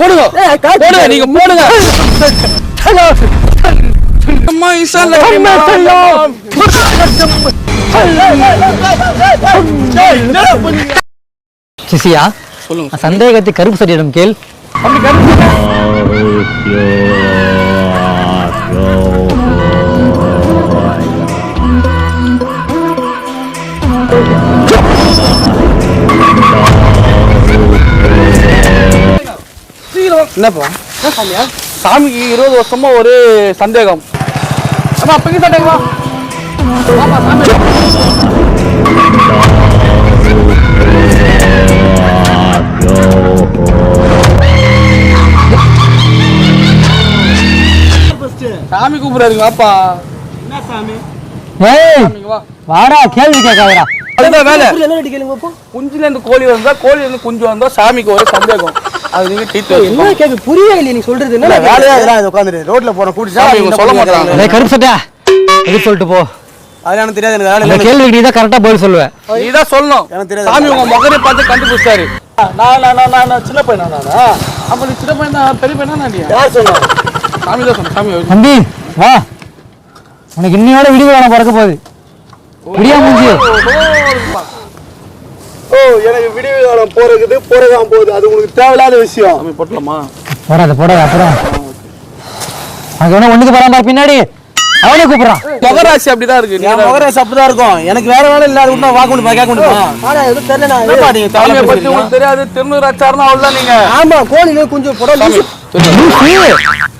போடுங்க. போடுங்க நீங்க போடுங்க. அம்மா ஈசா லட்சுமி சிசியா சொல்லுங்க. சந்தேகத்தை கருப்பு சட்டியிடம் கேள். அப்படி கருப்பு சீக்கிரம் என்னப்பா? என்ன சாமியா? சாமிக்கு இருபது வருஷமா ஒரு சந்தேகம். அம்மா அப்பங்க சந்தேகமா ஆமா சாமி. சாமி கூப்பிடுறாருங்க வாப்பா. என்ன சாமி? ஏய் வாடா கேள்வி கேட்காதடா. அதுதான் வேலை. குஞ்சுல இருந்து கோழி வந்தா கோழி இருந்து குஞ்சு வந்தா சாமிக்கு ஒரு சந்தேகம். அது நீங்க என்ன. கேக்கு புரியவே இல்லை நீ சொல்றது என்ன வேலையா இதெல்லாம் உட்காந்துட்டு ரோட்ல போற கூட்டி சாமி இவங்க சொல்ல மாட்டாங்க. டேய் கருப்பு சட்டை எது சொல்லிட்டு போ அதெல்லாம் எனக்கு தெரியாது கேள்விக்கு நீ தான் கரெக்டா பதில் சொல்லுவ நீதான் சொல்லணும் எனக்கு தெரியாது. சாமி உங்க முகரை பார்த்து கண்டுபிடிச்சாரு நான் நான் நான் நான் சின்ன பையனா நானா அப்ப நீ சின்ன பையன் தான் பெரிய பையனா நீ யார் சொன்னா சாமி தான் சொன்ன சாமி தம்பி வா உனக்கு இன்னையோட பிறக்க போகுது ஓ எனக்கு விடிவு காலம் போறதுக்கு போறதான் போகுது. அது உங்களுக்கு தேவையில்லாத விஷயம். சாமி போட்டலாமா? போடாத போடாத அப்புறம் அங்க ஒண்ணுக்கு போறான் பின்னாடி. அவனே கூப்பிடுறான். முகராசி அப்படிதான் இருக்கு. என் நீங்க முகரே அப்படிதான் இருக்கும். எனக்கு வேற வேலை இல்ல அது விட்டு வாக்கு கொண்டு கேட்க சாமியை தலைமை பத்தி உங்களுக்கு தெரியாது. திருநூறு அச்சாரனா அவ்வளவுதான் நீங்க. ஆமா கோழி கொஞ்சம் புடவை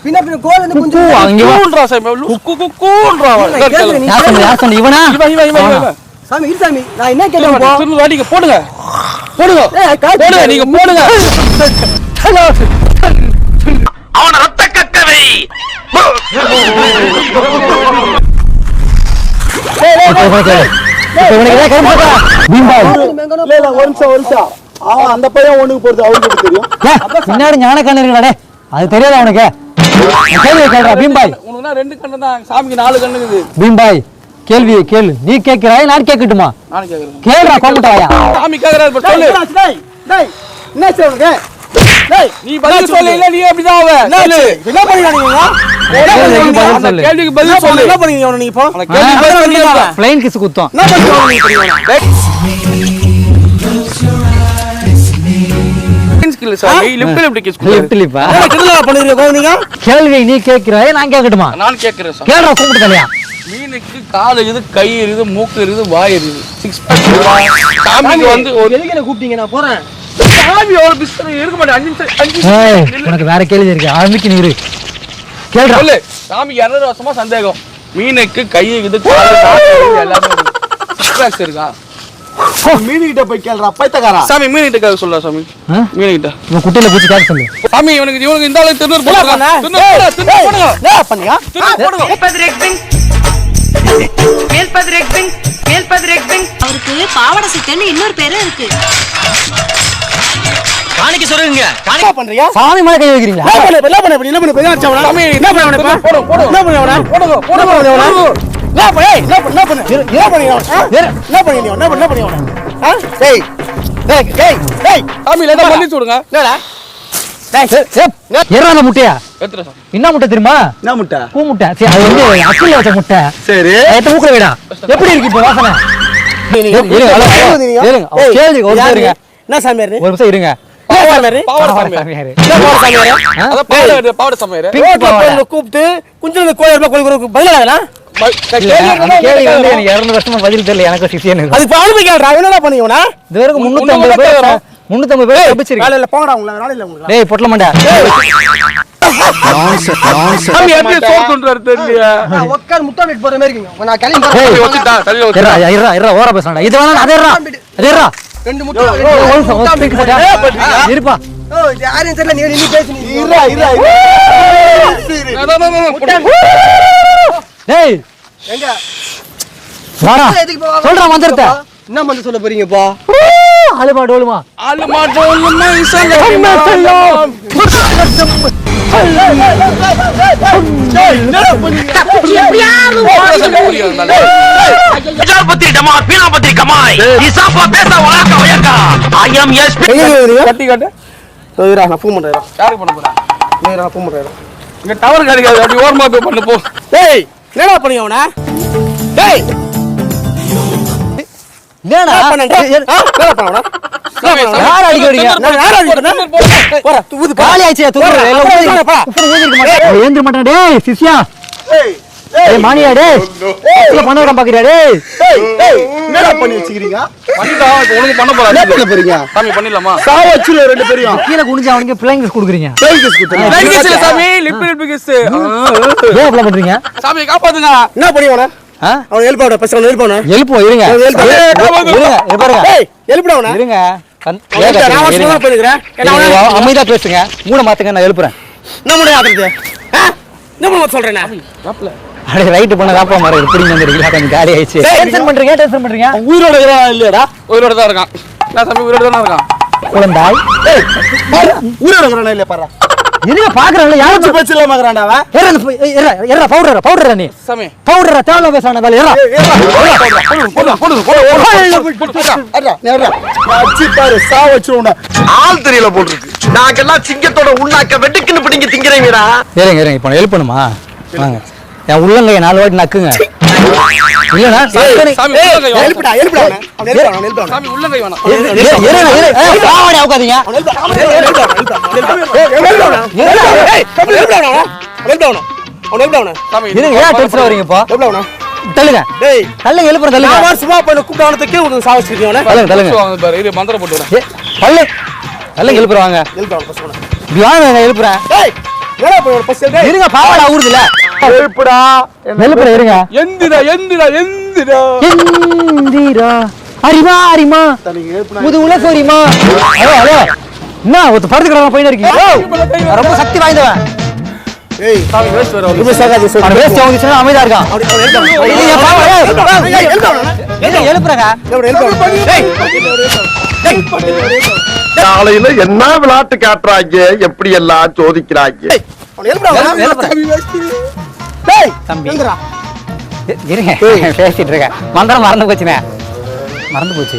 பின்ன பின்ன கோழி வந்து கொஞ்சம் அங்க இவன், இவன், இவன், இவன். சாமி இரு சாமி. நான் என்ன திருநூறு கேட்கறேன் வாடி, திருநூறு வாடிங்க, போடுங்க. போடுங்க. போடுங்க நீங்க போடுங்க. அவன ரத்த உனக்கு உனக்கு இல்ல ஒரு நிமிஷம் ஒரு நிமிஷம். அவன் அந்த பையன் ஒண்ணுக்கு போறது எப்படி தெரியும்? ஏய், பின்னாடி ஞான கண்ணு அது தெரியாதா உனக்கு? நான் கேள்வி கேட்கறா பீம்பாய் உனக்குன்னா ரெண்டு கண்ணு தான். சாமிக்கு நாலு கண்ணு இருக்குது பீம்பாய் கேள்வி கேளு. நீ கேட்கிறாய் நான் கேட்கட்டுமா? கேளுடா கோமட்டாயா சாமி கேக்குறாரு சொல்லு. டேய் டேய் என்ன சொல்றீங்க டேய் நீ பதில் சொல்லு இல்ல நீ சொல்லு? என்ன பண்ணீங்க நீங்க கேள்விக்கு பதில் சொல்லு. கேள்விக்கு பதில் சொல்லு. என்ன பண்ணீங்க அவன நீங்க இப்போ? கேள்விக்கு பதில் சொல்லு பிளைன் கிஸ் குத்தம். என்ன பண்ணீங்க கேள்வி நீ கேட்கிறாய் நான் கேட்கட்டுமா? நான் கேக்குறேன் கேளுடா கூப்பிட்டு தலையா மீனுக்கு கால் இருக்குது கை இருக்குது மூக்கு இருக்குது வாய் இருக்குது சிக்ஸ் சாமிக்கு வந்து ஒரு எதுக்கு என்ன கூப்பிட்டீங்க? நான் போறேன். சாமி ஒரு பிஸ்கட் இருக்க மாட்டேன். அஞ்சு நிமிஷம் அஞ்சு. உனக்கு வேற கேள்வி இருக்கு. ஆரம்பிக்க நீரு சாமிக்கு இரநூறு வருஷமா சந்தேகம். மீனுக்கு கை இருக்குது கால் எல்லாமே சிக்ஸ் இருக்கா? போய் கேளுடா பைத்தக்காரா சாமி மீன் கிட்ட சொல்ல சாமி. ஆ? மீன் கிட்ட உன் குட்டையில பூச்சி கேட்க சொல்லு. சாமி இவனுக்கு இவனுக்கு இந்த அளவுக்கு திருநூறு? திருநூறு போடுங்க, திருநூறு போடுங்க. அவருக்கு பாவாடை சித்தன்னு இன்னொரு பேரும் இருக்கு காணிக்க சொல்லுங்க பண்றியா சாமி மேல கை வைக்கிறீங்களா என்ன பண்ண என்ன பண்ண என்ன பண்ண சாமி என்ன பண்ண அவன போடு, போடு. என்ன பண்ண அவன என்ன பண்ண அவன. என்ன பண்ண என்ன பண்ண என்ன பண்ண என்ன பண்ண அவன என்ன பண்ண நீ என்ன பண்ண என்ன பண்ண அவன ஆ டேய் டேய் டேய் டேய் சாமி லேட்டா மன்னிச்சு விடுங்க என்னடா முட்டையா? என்ன முட்டை தெரியுமா? என்ன முட்டை? பூ முட்டை. சரி அது வந்து அக்கில வச்ச முட்டை. சரி. எடுத்து மூக்குல விடா. எப்படி இருக்கு இப்போ வாசனை? கேள்வி, ஒரு நிமிஷம் இருங்க. என்ன சாமியார்? ஒரு நிமிஷம் இருங்க. கூப்பிட்டு குஞ்சு கோயில் எனக்கு பதில் தெரியல எனக்கு சிசியன் அது இப்போ அவனு போய் கேளுடா என்னடா பண்ணீங்க இது வரைக்கும் உன் முன்னூத்தி ஐம்பது உன் பேர் தப்பிச்சிருக்கு இல்லை போங்கடா உங்களை வேலை இல்லை உங்களுக்கு டேய் பொட்டல. இருப்பா யாரையும் தெரியல நீ நீ பேசி நீ இருடா இருடா அதான், அதான், அதான், போடு. டேய் எங்க வாடா எதுக்கு போவா? சொல்றா மந்திரத்தை என்ன பண்ண சொல்ல போறீங்கப்பா அழுமா டோலுமா ஆளு மாட்டோம் உண்மை சொல்ல பத்திரி டமார் பீனா பத்திரி கமாய். இசாப்பா பேச வழக்க வயக்கா. ஐ எம் எஸ் கட்டி காட்டு. இருடா நான் ஃபோன் பண்றேன் யாருக்கு பண்ண போறேன் இருடா நான் ஃபோன் பண்றேன் இங்க டவர் கிடைக்காது அப்படி ஓரமா போய் பண்ணு போ. டேய் என்னடா பண்ணி அவன? டேய் ஏந்திர மாட்டேன் டேய் சிஷ்யா. ஏய் மானியா டேய். இல்ல பண்ண வர பாக்குறியா டேய்? ஏய் என்னடா பண்ணி வச்சிக்கிறீங்க? பண்ணிட்டோம் இப்ப உனக்கு பண்ண போறேன் என்ன பண்ண போறீங்க? சாமி பண்ணிடலாமா? சாவ வச்சிரு ரெண்டு பேரையும். கீழே குனிஞ்சு அவனுக்கு பிள்ளைங்க கொடுக்குறீங்க. கிஸ் கிஸ் சாமி. லிப் லிப் கிஸ் ஏன் அப்படி பண்றீங்க? சாமி காப்பாத்துங்க. என்ன பண்ணி அவன? அவன் ஆவட பசங்க ஹெல்ப் ஆவன எழுப்புவோம் இருங்க. அவன். இருங்க இங்க பாருங்க அவன. இருங்க. அவன அமைதியா பேசுங்க. மூணு மாத்துங்க நான் எழுப்புறேன். என்ன சொல்றேன். அடே ரைட் பண்ண காப்பா வந்துருக்கீங்களா கொஞ்சம் காலி ஆயிடுச்சு. டென்ஷன் பண்றீங்க டென்ஷன் பண்றீங்க? உயிரோட இல்லையாடா. உயிரோட தான் இருக்கான். நான் சாமி உயிரோட தான் இருக்கான். குழந்தாய். உயிரோட இருக்கிறானா இல்லையா பாரு. பாக்குறேன்ல மூச்சு யாரும் பேச்சு இல்லாம இருக்கிறான்டா அவன். ஏறா ஏறா ஏறா பவுடர் பவுடர் நீ சாமி. பவுடர் தேவையில்ல பேசான வேலை ஏறா. போடு பாரு சா வச்சிருவோம் ஆள் தெரியல போட்டுருக்கு. நாங்கெல்லாம் சிங்கத்தோட உண்ணாக்க வெட்டுக்குன்னு பிடிங்க திங்கிறீங்கடா. இருங்க இருங்க இப்போ ஹெல்ப் பண்ணுமா? வாங்க. என் உள்ளங்கைய நாலு வாட்டி நக்குங்க. சக்கரை- சாமி வேணாம். எழுப்பிடா எழுப்பிடா அவனை அவன் எழுப்பிடா அவன் எழுப்பிடா சாமி உள்ளங்கை வேணாம் ஏ- ஏ- இருங்க, இருங்க. ஏய், பாவாடை அவுக்காதீங்க. சாமி இருங்க, ஏன் tension ஆகுறீங்க இப்போ? தள்ளுங்க. தள்ளுங்க, எழுப்புறேன், தள்ளுங்க. தள்ளுங்க, தள்ளுங்க. வாங்க பாரு இரு மந்திரம் போட்டு வரேன் ஏ, தள்ளு. தள்ளுங்க, எழுப்புறேன், வாங்க. இப்படி வாங்க, நான் எழுப்புறேன். இருங்க, பாவாடை அவுறுதுல்ல. எழுப்புறேன், இருங்க. எந்திரா எந்திரா எந்திரா. எந்திரா. அரிமா, அரிமா. முதுகுல சொரிமா. Hello, hello. என்ன ஒருத்த படுத்து கிடக்கிற பையனா இருக்கீங்க? ரொம்ப சக்தி வாய்ந்தவன். அமைதியா இருக்கான். எழுப்புறேங்க. காலையில என்ன விளையாட்டு காட்டுறாங்க? எப்படி எல்லாம் சோதிக்கிறாங்க தம்பி. இ- இருங்க. பேசிட்டு இருக்கேன் மந்திரம் மறந்து போச்சுனே மறந்து போச்சு.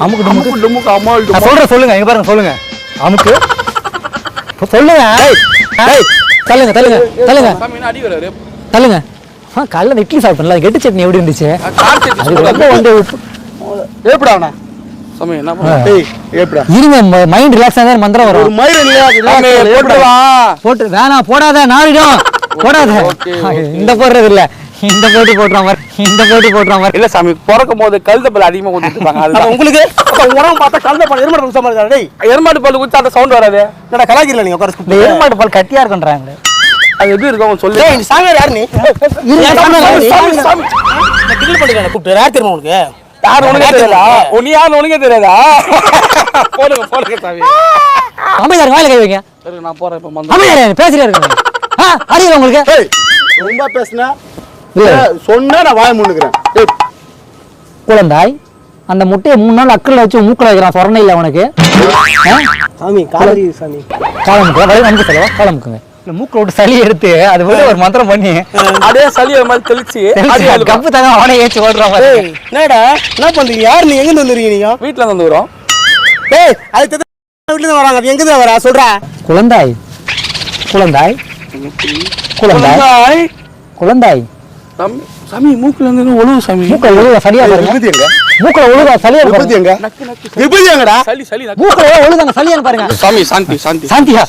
அமுக்கு டுமுக்கு டுமுக்கு அம்மாள் நான் சொல்றேன் சொல்லுங்க. இங்க பாருங்க சொல்லுங்க. அமுக்கு. சொல்லுங்க. ஏய், தள்ளுங்க தள்ளுங்க தள்ளுங்க. தள்ளுங்க. ஆ காலைல இட்லி சாப்பிட்டேன்ல. கெட்டு சட்னி எப்படி இருந்துச்சு? அது ரொம்ப வந்து சாமி என்ன. பண்ண இருங்க மைண்ட் ரிலாக்ஸ் ஆனா மந்திரம் வரும். சாமி போட்டு வா. போட்டு வேணாம் போடாத நாரிடும் போடாத. இந்த போடுறது இல்ல. இந்த போட்டு போட்டுற மாதிரி இந்த போட்டு போட்டுற மாதிரி இல்ல சாமி பிறக்கும் போது கழுத பல் அதிகமா அதுதான். உங்களுக்கு உடம்பு பார்த்தா பண்ண எருமாடு குடிச்ச மாதிரி டேய் எருமாட்டு பல் குடிச்சா அந்த சவுண்ட் வராது. என்னடா கலாய்க்கிறல நீங்க உட்கார பால் கட்டியா இருக்குன்றாங்க அது எப்படி இருக்கும்? சொல்லு. டேய் சாமியார் யாரு நீ? சாமி, சாமி, சாமி, சாமி, சாமி. கூப்பிட்டு யார் தெரியுமா யார் உனக்கே தெரியாதா உன் யார் உனக்கே தெரியாதா போடுங்க போடுங்க சாமி அமைதியார் வாயில கை வைங்க சரி நான் போறேன் இப்ப மந்திரம் அமைதியார் ஆ அறியுது உங்களுக்கு ரொம்ப பேசுனா இல்ல சொன்னா நான் வாய முன்னுக்கிறேன் குழந்தாய் அந்த முட்டையை மூணு நாள் அக்கல்ல வச்சு மூக்கில் வைக்கிறான் சொரணை இல்லை அவனுக்கு சாமி காலடி சாமி காலமுக்கு வலி நமக்கு செலவா காலமுக்குங்க இந்த மூக்கில் விட்டு சளி எடுத்து அது வந்து ஒரு மந்திரம் பண்ணி அப்படியே சளி அது மாதிரி தெளிச்சு. கப்பு தங்க அவனே ஏச்சு ஓடுறான் பாரு. டேய் என்னடா? என்ன பண்றீங்க? யார் நீ? எங்க வந்துறீங்க நீங்க? வீட்டுல இருந்து வந்துக்கிறோம் டேய் அது வீட்ல இருந்து வராங்க. அது எங்க இருந்து வரா சொல்றா. குழந்தாய். குழந்தாய். குழந்தாய். குழந்தாய். சாமி சாமி மூக்குல இருந்து ஒழுவு சாமி? மூக்கில் பாருங்க. விபூதி எங்க மூக்கில் ஒழுக சளியா விபூதி பாருங்க? எங்க? விபூதி எங்கடா? சளி சளி. மூக்கில் ஒழுகாங்க சளியான்னு பாருங்க? சாமி சாந்தி சாந்தி. சாந்தியா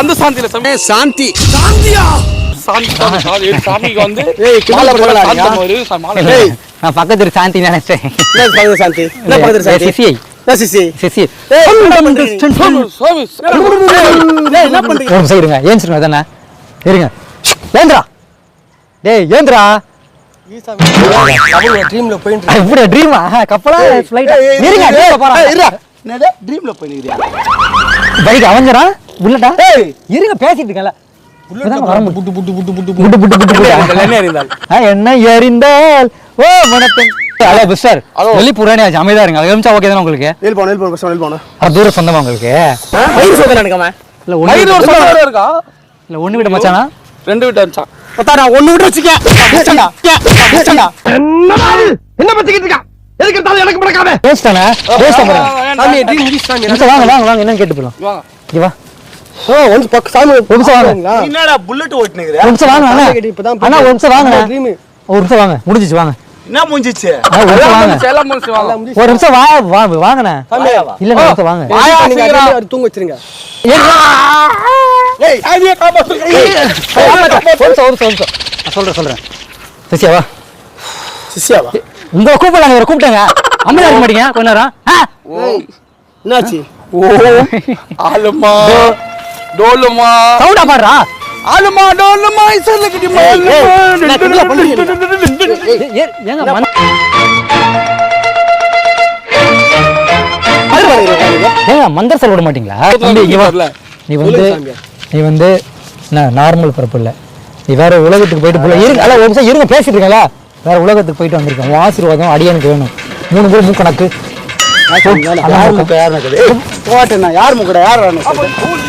அந்த சாந்தியில சாமி. சாந்தி. சாந்தி சாமி, சாமி, சாமிக்கு வந்து ஏய், மாலை சாந்தம் மாலை. நான் சாந்தி நினைச்சேன். என்ன பண்றது சாந்தி? என்ன சாந்தி? சிசிஐ? இருங்க ஏந்திரா. டேய் ஏந்திரா. ட்ரீம்ல போயிட்டு இப்படி ட்ரீமா கப்பலா? ஃப்ளைட் இருங்க டேய் போறா என்னது ட்ரீம்ல போயிடுறியா பைக் அவஞ்சரா புல்லட்டா இருங்க பேசிட்டு இருக்கல. என்ன எறிந்தால் ஓ மனத்தன் ஹலோ மிஸ்டர் வெளி புறானே ஆச்சு. அமைதியா இருங்க. அது எம்சா ஓகே தானே உங்களுக்கு? நெல் போன நெல் போன பசங்க நெல் போன அது சொந்தமா உங்களுக்கு? நினைக்காம இல்ல சொந்தம் இருக்கா? இல்ல விட மச்சானா? ரெண்டு வீட்டு நான் ஒண்ணு விட்டு வச்சுக்க என்ன பத்திக்கிட்டு இருக்கா எதுக்கு இருந்தாலும் எனக்கு பேசிட்டானே பேசிட்ட போறேன் சாமி ட்ரீம் முடிச்சு சாமி நிமிஷம் வாங்க வாங்க வாங்க என்னன்னு கேட்டு போலாம் வாங்க இங்க வா ஓ ஒன்ஸ் பக்க சாமி ஒரு நிமிஷம் வாங்க என்னடா புல்லட் ஒரு நிமிஷம் வாங்க அண்ணா இப்பதான் அண்ணா நிமிஷம் வாங்க ட்ரீம் ஒரு நிமிஷம் வாங்க முடிஞ்சிச்சு வாங்க என்ன முடிஞ்சிச்சு ஒரு நிமிஷம் வா வா வாங்கண்ணே. இல்ல நிமிஷம் வாங்க. தூங்க வச்சிருங்க. சொல்றேன் சொல்றேன். சசியா வா. சிஷ்யாவா உங்களை கூப்பிடலாங்க இவரை கூப்பிட்டாங்க. அம்மளா இருக்க மாட்டீங்க கொஞ்ச நேரம்? என்னாச்சு? ஆலுமா டோலுமா சவுண்டா பாடுறா. ஆலுமா டோலுமா இசல்ல கிடிமா ஏங்க மந்தர் செல் விட மாட்டீங்களா நீ வந்து நீ வந்து நார்மல் பிறப்பு இல்ல நீ வேற உலகத்துக்கு போயிட்டு போல இருங்க அல்ல ஒரு நிமிஷம் இருங்க பேசிட்டு இருக்கல வேற உலகத்துக்கு போயிட்டு வந்திருக்கேன் உன் ஆசீர்வாதம் அடியனுக்கு வேணும் மூணு பேர் மூக்கணக்கு யார் முக்க யார் போட்டேண்ணா யார்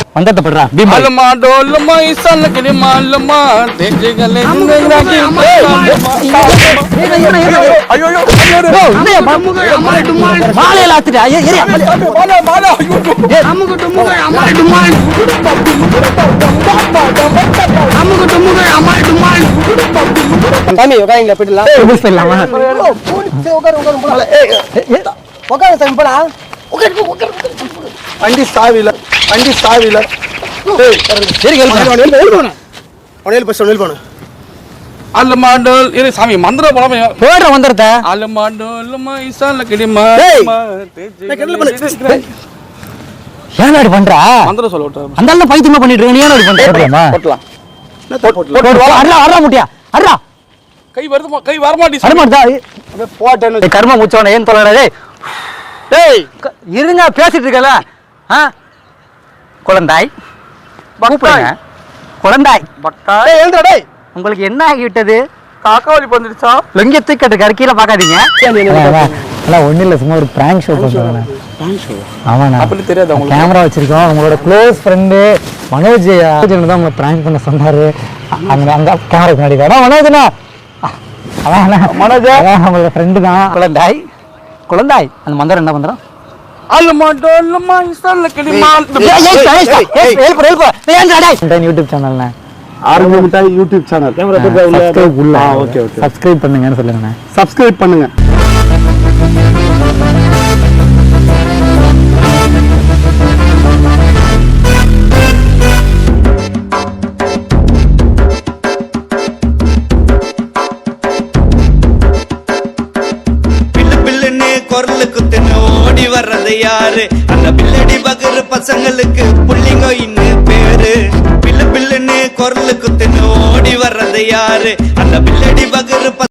ஏய், கேஸ் போலவா இருங்க யாரா நீங்க நான் இல்லாம நான் வர மாட்டேன் ஸ்டேஷனுக்கு மயில் உனக்கு ஜீப் வேணும் பாத்தீங்களா மோசமானவன் பாத்தீங்களா வந்தட்டப்படுறா பீம்பா ஆலுமா டோலுமா இசல்ல கிடிமா ஆலுமா தேஜகலே மாலையில ஆத்துட்டு ஐயா ஏறியா சாமி உட்காருங்க போயிடலாம். முடிச்சு போயிடலாமா உட்காரு உட்காரு ஏய் உட்காரு சாமி போடா வண்டி சாவில வண்டி சாவில சரி கேள்வி அவனேல் பஸ் அவனேல் போன ஆலுமா டோல் இரு சாமி மந்திர போலாமே. போடுற வந்துடுறத ஆலுமா டோலுமா இசல்ல கிடிமா. ஏன் அப்படி பண்றா? மந்திர சொல்ல அந்த ஆளு பைத்தியமா பண்ணிட்டு இருக்க நீ ஏன் அப்படி பண்ற? போட்டலாம். போட்டு அறா அறா முட்டியா அறா கை வருதுமா கை வரமாட்டி அருமாட்டா போட்டேன்னு கர்ம முச்சவன ஏன் தொலைடா டேய் டேய் இருங்க பேசிட்டு இருக்கல ஆ? குழந்தாய். கூப்பிடுங்க. குழந்தாய். டேய் எழுந்துடா டேய். உங்களுக்கு என்ன ஆகிவிட்டது? காக்கா வலி வந்துருச்சா லொங்கிய தூக்கட்டு கருக்கில பாக்காதீங்க அதான் ஒண்ணு இல்ல சும்மா ஒரு பிராங்க் ஷோ பண்றாங்க ஆமாண்ணா. அப்படி தெரியாது அவங்களுக்கு. கேமரா வச்சிருக்கோம். உங்களோட க்ளோஸ் ஃப்ரெண்டு மனோஜ் தான் உங்களை பிராங்க் பண்ண சொன்னாரு. அங்க அங்க கேமரா முன்னாடி அதான் மனோஜ்ண்ணா அதான் மனோஜ் ஃப்ரெண்டு தான். குழந்தாய். குழந்தாய் அந்த மந்திரம் என்ன கிடிமா யூடியூப் சேனல்ண்ணே ஆரம்பி யூடியூப் சேனல் சப்ஸ்கிரைப் பண்ணுங்கன்னு சொல்லுங்கண்ணே சப்ஸ்கிரைப் பண்ணுங்க பசங்களுக்கு புள்ளிங்கோயின்னு பேரு. பில்லு பில்லுன்னு குரலுக்கு தின்னு ஓடி வர்றது யாரு? அந்த பில்லடி